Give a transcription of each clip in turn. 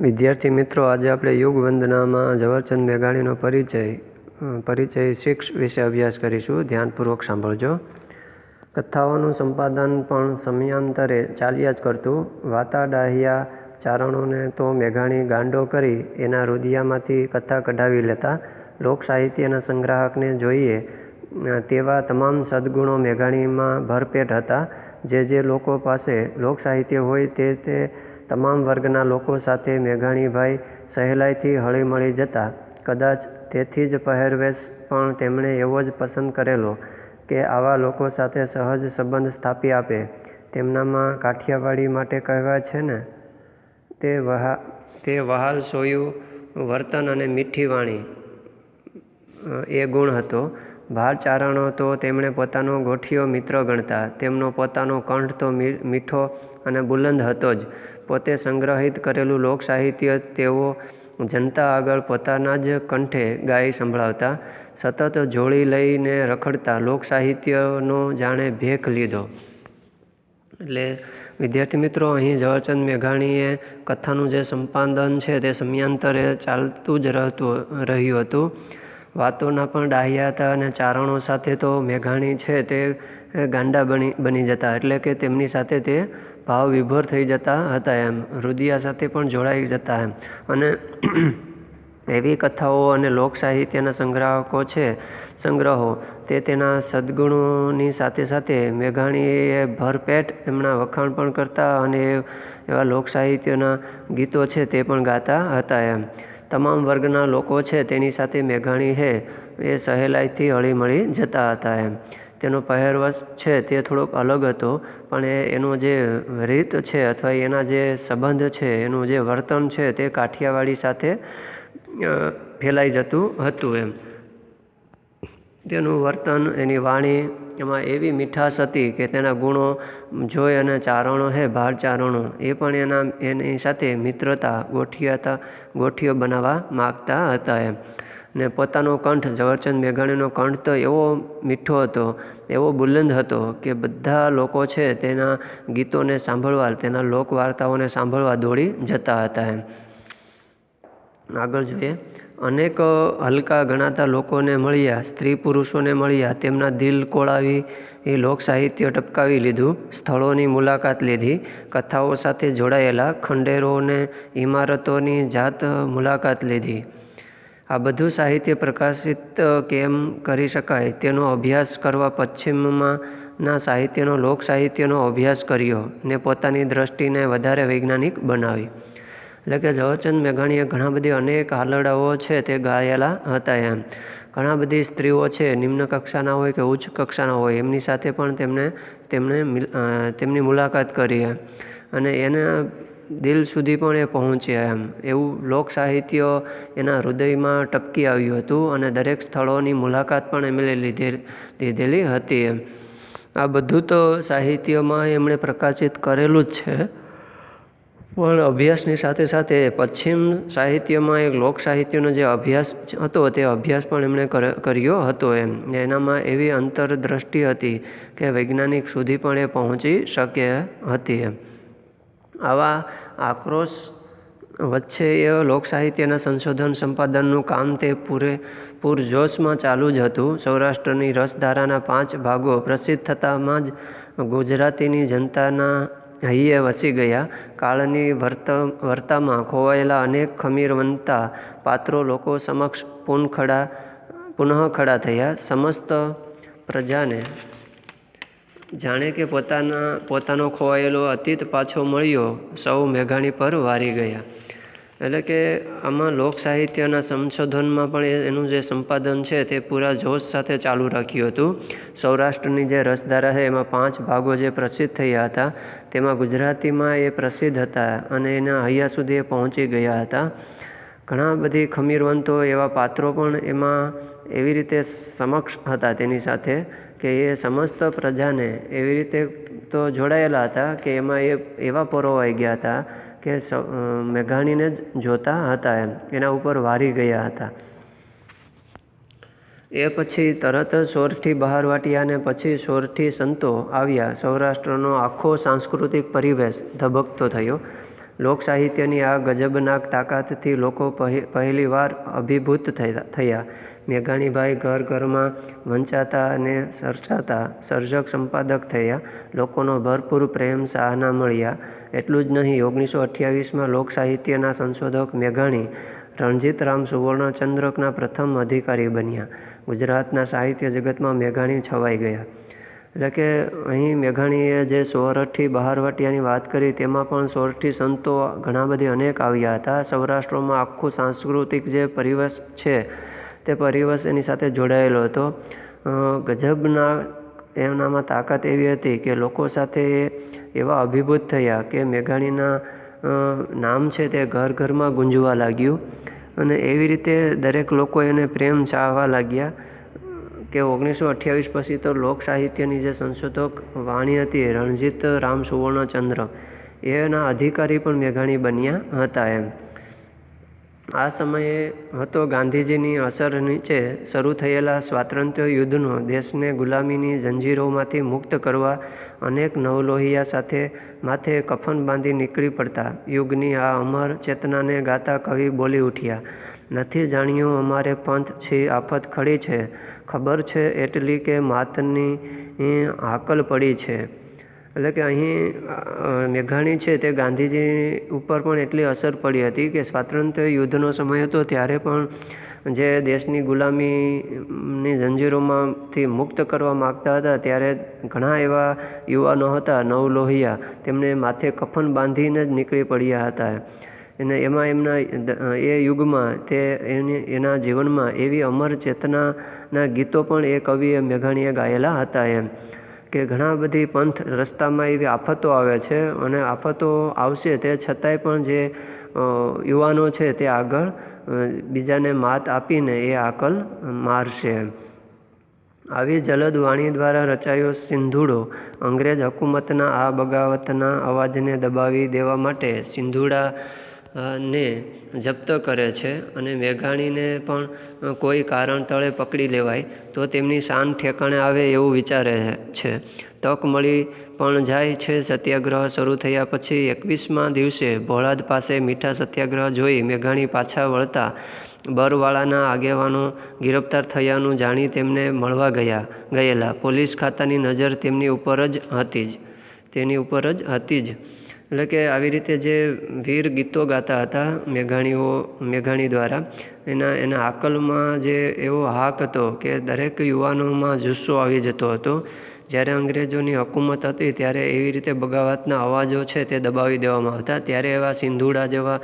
વિદ્યાર્થી મિત્રો, આજે આપણે યુગ વંદનામાં ઝવેરચંદ મેઘાણીનો પરિચય પરિચય સિક્સ વિશે અભ્યાસ કરીશું. ધ્યાનપૂર્વક સાંભળજો. કથાઓનું સંપાદન પણ સમયાંતરે ચાલ્યા જ કરતું. વાતાડાહિયા ચારણોને તો મેઘાણી ગાંડો કરી એના રુદિયામાંથી કથા કઢાવી લેતા. લોક સાહિત્યના સંગ્રાહકને જોઈએ તેવા તમામ સદ્ગુણો મેઘાણીમાં ભરપેટ હતા. જે જે લોકો પાસે લોક સાહિત્ય હોય તે તે તમામ વર્ગના લોકો સાથે મેઘાણીભાઈ સહેલાઈથી હળીમળી જતા. કદાચ તેથી જ પહેરવેશ પણ તેમણે એવો જ પસંદ કરેલો કે આવા લોકો સાથે સહજ સંબંધ સ્થાપી આપે. તેમનામાં કાઠિયાવાડી માટે કહેવાય છે ને, તે વહા, તે વહાલ સોયું, વર્તન અને મીઠી વાણી એ ગુણ હતો. ભાર ચારણો તો તેમણે પોતાનો ગોઠિયો મિત્ર ગણતા. તેમનો પોતાનો કંઠ તો મીઠો અને બુલંદ હતો જ. પોતે સંગ્રહિત કરેલું લોકસાહિત્ય તેઓ જનતા આગળ પોતાના જ કંઠે ગાઈ સંભળાવતા, સતત જોડી લઈને રખડતા લોકસાહિત્યનો જાણે ભેખ લીધો. એટલે વિદ્યાર્થી મિત્રો, અહીં ઝવેરચંદ મેઘાણીએ કથાનું જે સંપાદન છે તે સમયાંતરે ચાલતું જ રહેતું, રહ્યું હતું. વાતોના પણ ડાહ્યા હતા અને ચારણો સાથે તો મેઘાણી છે તે ગાંડા બની બની જતા. એટલે કે તેમની સાથે તે ભાવ વિભોર થઈ જતા હતા એમ. રુદિયા સાથે પણ જોડાઈ જતા એમ. અને એવી કથાઓ અને લોક સાહિત્યના સંગ્રાહકો છે, સંગ્રહો, તે તેના સદ્ગુણોની સાથે સાથે મેઘાણીએ ભરપેટ એમના વખાણ પણ કરતા અને એવા લોક સાહિત્યના ગીતો છે તે પણ ગાતા હતા એમ. તમામ વર્ગના લોકો છે તેની સાથે મેઘાણી હે, એ સહેલાઈથી હળીમળી જતા હતા એમ. તેનો પહેરવેશ છે તે થોડોક અલગ હતો, પણ એ એનો જે રીત છે અથવા એના જે સંબંધ છે, એનું જે વર્તન છે તે કાઠિયાવાડી સાથે ફેલાઈ જતું હતું એમ. તેનું વર્તન, એની વાણી એમાં એવી મીઠાશ હતી કે તેના ગુણો જોઈ અને ચારણો હે ભાર ચારણો, એ પણ એના, એની સાથે મિત્રતા, ગોઠિયાતા, ગોઠિયો બનાવવા માગતા હતા એમ. ને પોતાનો કંઠ, ઝવેરચંદ મેઘાણીનો કંઠ તો એવો મીઠો હતો, એવો બુલંદ હતો કે બધા લોકો છે તેના ગીતોને સાંભળવા, તેના લોકવાર્તાઓને સાંભળવા દોડી જતા હતા એમ. આગળ જોઈએ. અનેક હલકા ગણાતા લોકોને મળ્યા, સ્ત્રી પુરુષોને મળ્યા, તેમના દિલ કોળાવી, એ લોક ટપકાવી લીધું, સ્થળોની મુલાકાત લીધી, કથાઓ સાથે જોડાયેલા ખંડેરોને, ઇમારતોની જાત મુલાકાત લીધી. આ બધું સાહિત્ય પ્રકાશિત કેમ કરી શકાય? તેનો અભ્યાસ કરવા પશ્ચિમમાં ના સાહિત્યનો, લોક સાહિત્યનો અભ્યાસ કર્યો ને પોતાની દ્રષ્ટિને વધારે વૈજ્ઞાનિક બનાવી. એટલે કે ઝવેરચંદ મેઘાણીએ ઘણા બધી અનેક હાલડાઓ છે તે ગાયેલા હતા એમ. ઘણા બધી સ્ત્રીઓ છે, નિમ્ન કક્ષાના હોય કે ઉચ્ચ કક્ષાના હોય, એમની સાથે પણ તેમણે તેમણે તેમની મુલાકાત કરી અને એના દિલ સુધી પણ એ પહોંચ્યા એમ. એવું લોક સાહિત્ય એના હૃદયમાં ટપકી આવ્યું હતું અને દરેક સ્થળોની મુલાકાત પણ એમણે લીધે લીધેલી હતી એમ. આ બધું તો સાહિત્યમાં એમણે પ્રકાશિત કરેલું જ છે. પણ અભ્યાસની સાથે સાથે પશ્ચિમ સાહિત્યમાં એક લોક સાહિત્યનો જે અભ્યાસ હતો તે અભ્યાસ પણ એમણે કર્યો હતો એમ. એનામાં એવી અંતરદ્રષ્ટિ હતી કે વૈજ્ઞાનિક સુધી પણ એ પહોંચી શકે હતી એમ. આવા આક્રોશ વચ્ચે એ લોકસાહિત્યના સંશોધન સંપાદનનું કામ તે પૂરે પૂરજોશમાં ચાલુ જ હતું. સૌરાષ્ટ્રની રસધારાના પાંચ ભાગો પ્રસિદ્ધ થતામાં જ ગુજરાતીની જનતાના હૈયે વસી ગયા. કાળની વર્ત, વર્તામાં ખોવાયેલા અનેક ખમીરવંતા પાત્રો લોકો સમક્ષ પુનઃખડા પુનઃ ખડા થયા. સમસ્ત પ્રજાને જાણે કે પોતાના, પોતાનો ખોવાયેલો અતીત પાછો મળ્યો, સૌ મેઘાણી પર વારી ગયા. એટલે કે આમાં લોક સાહિત્યના સંશોધનમાં પણ એનું જે સંપાદન છે તે પૂરા જોશ સાથે ચાલુ રાખ્યું હતું. સૌરાષ્ટ્રની જે રસધારા છે, એમાં પાંચ ભાગો જે પ્રસિદ્ધ થયા હતા, તેમાં ગુજરાતીમાં એ પ્રસિદ્ધ હતા અને એના હૈયા સુધી એ પહોંચી ગયા હતા. ઘણા બધી ખમીરવંતો એવા પાત્રો પણ એમાં એવી રીતે સમક્ષ હતા તેની સાથે કે એ સમસ્ત પ્રજાને એવી રીતે તો જોડાયેલા હતા કે એમાં એ એવા પરોવાઈ ગયા હતા કે મેઘાણીને જ જોતા હતા એમ. એના ઉપર વારી ગયા હતા. એ પછી તરત સોરઠી બહારવાટિયા અને પછી સોરઠી સંતો આવ્યા. સૌરાષ્ટ્રનો આખો સાંસ્કૃતિક પરિવેશ ધબકતો થયો. લોક સાહિત્યની આ ગજબનાક તાકાતથી લોકો પહેલીવાર અભિભૂત થયા. મેઘાણીભાઈ ઘર ઘરમાં વંચાતા અને સર્જાતા સર્જક સંપાદક થયા. લોકોનો ભરપૂર પ્રેમ શાહના મળ્યા. એટલું જ નહીં, ઓગણીસો અઠ્યાવીસમાં લોકસાહિત્યના સંશોધક મેઘાણી રણજીતરામ સુવર્ણચંદ્રકના પ્રથમ અધિકારી બન્યા. ગુજરાતના સાહિત્ય જગતમાં મેઘાણી છવાઈ ગયા. એટલે કે અહીં મેઘાણીએ જે સોરઠી બહારવટિયાની વાત કરી, તેમાં પણ સોરઠી સંતો ઘણા બધી અનેક આવ્યા હતા. સૌરાષ્ટ્રમાં આખું સાંસ્કૃતિક જે પરિવેશ છે, તે પરિવેશ એની સાથે જોડાયેલો હતો. ગજબના એમનામાં તાકાત એવી હતી કે લોકો સાથે એવા અભિભૂત થયા કે મેઘાણીના નામ છે તે ઘર ઘરમાં ગુંજવા લાગ્યું અને એવી રીતે દરેક લોકો એને પ્રેમ ચાહવા લાગ્યા કે ઓગણીસો અઠ્યાવીસ પછી તો લોક સાહિત્યની જે સંશોધક વાણી હતી, રણજીત રામ સુવર્ણચંદ્ર, એના અધિકારી પણ મેઘાણી બન્યા હતા એમ. આ સમયે હતો ગાંધીજીની અસર નીચે શરૂ થયેલા સ્વાતંત્ર્ય યુદ્ધનો દેશને ગુલામીની જંજીરોમાંથી મુક્ત કરવા અનેક નવલોહિયા સાથે માથે કફન બાંધી નીકળી પડતા યુગની આ અમર ચેતનાને ગાતા કવિ બોલી ઉઠ્યા. નથી જાણ્યું અમારે પંથ છી, આફત ખડી છે. ખબર છે એટલી કે માતની હાકલ પડી છે. એટલે કે અહીં મેઘાણી છે તે ગાંધીજી ઉપર પણ એટલી અસર પડી હતી કે સ્વાતંત્ર્ય યુદ્ધનો સમય હતો ત્યારે પણ જે દેશની ગુલામીની જંજીરોમાંથી મુક્ત કરવા માગતા હતા ત્યારે ઘણા એવા યુવાનો હતા, નવલોહિયા. તેમને માથે કફન બાંધીને જ નીકળી પડ્યા હતા. અને એમાં એમના, એ યુગમાં તે એની, એના જીવનમાં એવી અમર ચેતનાના ગીતો પણ એ કવિએ મેઘાણીએ ગાયેલા હતા એમ. કે ઘણા બધી પંથ રસ્તામાં એવી આફતો આવે છે અને આફતો આવશે તે છતાંય પણ જે યુવાનો છે તે આગળ બીજાને માત આપીને એ આકલ મારશે આવી જલદ વાણી દ્વારા રચાયો સિંધુડો અંગ્રેજ હકુમતના આ બગાવતના અવાજને દબાવી દેવા માટે સિંધુડા ને જપ્ત કરે છે અને મેઘાણીને પણ કોઈ કારણ તળે પકડી લેવાય, તો તેમની શાન ઠેકાણે આવે એવું વિચારે છે. તક મળી પણ જાય છે સત્યાગ્રહ શરૂ થયા પછી એકવીસમાં દિવસે ભોળાદ પાસે મીઠા સત્યાગ્રહ જોઈ મેઘાણી પાછા વળતા બરવાળાના આગેવાનો ગિરફ્તાર થયાનું જાણી તેમને મળવા ગયા, ગયેલા. પોલીસ ખાતાની નજર તેમની ઉપર જ હતી જ, તેની ઉપર જ હતી જ. એટલે કે આવી રીતે જે વીર ગીતો ગાતા હતા મેઘાણીઓ, મેઘાણી દ્વારા, એના એના આકલમાં જે એવો હાક હતો કે દરેક યુવાનોમાં જુસ્સો આવી જતો હતો. જ્યારે અંગ્રેજોની હકુમત હતી ત્યારે એવી રીતે બગાવતના અવાજો છે તે દબાવી દેવામાં આવતા. ત્યારે એવા સિંધુડા જેવા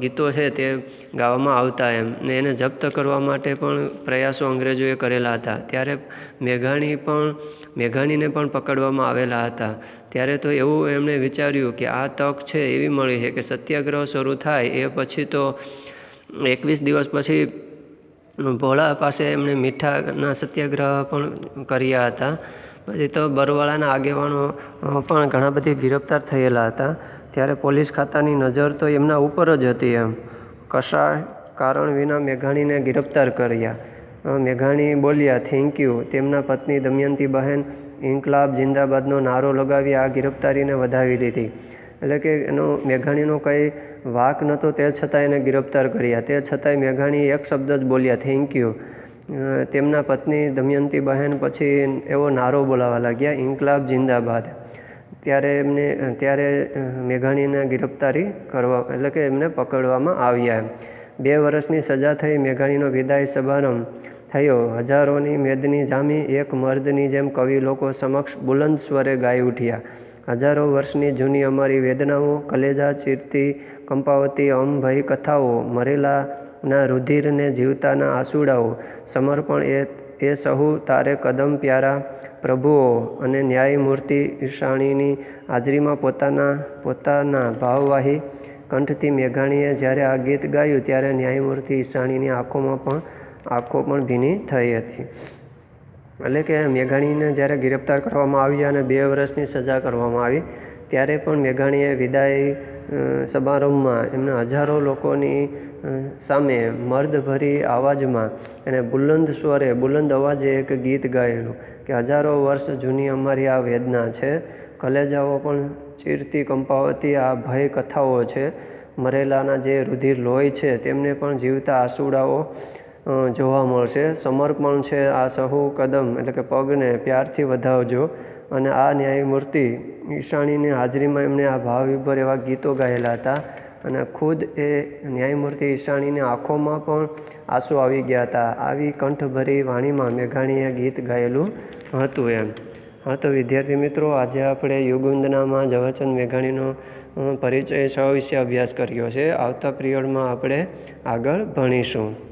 ગીતો છે તે ગાવામાં આવતા એમ. ને એને જપ્ત કરવા માટે પણ પ્રયાસો અંગ્રેજોએ કરેલા હતા. ત્યારે મેઘાણી પણ, મેઘાણીને પણ પકડવામાં આવેલા હતા. ત્યારે તો એવું એમણે વિચાર્યું કે આ તક છે એવી મળી છે કે સત્યાગ્રહ શરૂ થાય એ પછી તો એકવીસ દિવસ પછી ભોળા પાસે એમણે મીઠાના સત્યાગ્રહ પણ કર્યા હતા. પછી તો બરવાળાના આગેવાનો પણ ઘણા બધી ગિરફ્તાર થયેલા હતા. ત્યારે પોલીસ ખાતાની નજર તો એમના ઉપર જ હતી એમ. કશા કારણ વિના મેઘાણીને ગિરફ્તાર કર્યા. મેઘાણી બોલ્યા થેન્ક યુ તેમના પત્ની દમયંતી બહેન ઇન્કલાબ જિંદાબાદનો નારો લગાવી આ ગિરફ્તારીને વધાવી લીધી. એટલે કે એનો, મેઘાણીનો કંઈ વાક નહોતો, તે છતાં એને ગિરફ્તાર કર્યા. તે છતાંય મેઘાણી એક શબ્દ જ બોલ્યા થેન્ક યુ તેમના પત્ની દમયંતી બહેન પછી એવો નારો બોલાવા લાગ્યા, ઇન્કલાબ જિંદાબાદ. ત્યારે એમને, ત્યારે મેઘાણીને ગિરફ્તારી કરવા, એટલે કે એમને પકડવામાં આવ્યા બે વર્ષની સજા થઈ, મેઘાણીનો વિદાય સમારંભ થયો. હજારોની મેદની જામી, એક મર્દની જેમ કવિ લોકો સમક્ષ બુલંદ સ્વરે ગાઈ ઉઠ્યા. હજારો વર્ષની જૂની અમારી વેદનાઓ, કલેજા, ચીરતી, કંપાવતી અમ ભય કથાઓ, મરેલાના રુધિરને જીવતાના આંસુડાઓ, સમર્પણ એ એ સહુ તારે કદમ પ્યારા પ્રભુઓ અને ન્યાયમૂર્તિ ઈશાણીની હાજરીમાં પોતાના પોતાના ભાવવાહી કંઠથી મેઘાણીએ જ્યારે આ ગીત ગાયું ત્યારે ન્યાયમૂર્તિ ઈશાણીની આંખોમાં પણ, આંખો પણ ભીની થઈ હતી. એટલે કે મેઘાણીને જ્યારે ગિરફ્તાર કરવામાં આવ્યા અને બે વર્ષની સજા કરવામાં આવી, ત્યારે પણ મેઘાણીએ વિદાય સમારંભમાં એમને હજારો લોકોની સામે મર્દભરી અવાજમાં એને બુલંદ સ્વરે, બુલંદ અવાજે એક ગીત ગાયેલું. કે હજારો વર્ષ જૂની અમારી આ વેદના છે. કલેજાઓ પણ ચીરતી કંપાવતી આ ભય કથાઓ છે. મરેલાના જે રુધિર લોહી છે તેમને પણ જીવતા આંસુડાઓ જોવા મળશે. સમર્પણ છે આ સહુ કદમ, એટલે કે પગને પ્યારથી વધાવજો. અને આ ન્યાયમૂર્તિ ઈશાણીની હાજરીમાં એમણે આ ભાવવિભર એવા ગીતો ગાયેલા હતા. અને ખુદ એ ન્યાયમૂર્તિ ઈશાણીની આંખોમાં પણ આંસુ આવી ગયા હતા. આવી કંઠભરી વાણીમાં મેઘાણીએ ગીત ગાયેલું હતું એમ. હા, તો વિદ્યાર્થી મિત્રો, આજે આપણે યુગવંદનામાં ઝવેરચંદ મેઘાણીનો પરિચય છ વિશે અભ્યાસ કર્યો છે? આવતા પિરિયડમાં આપણે આગળ ભણીશું.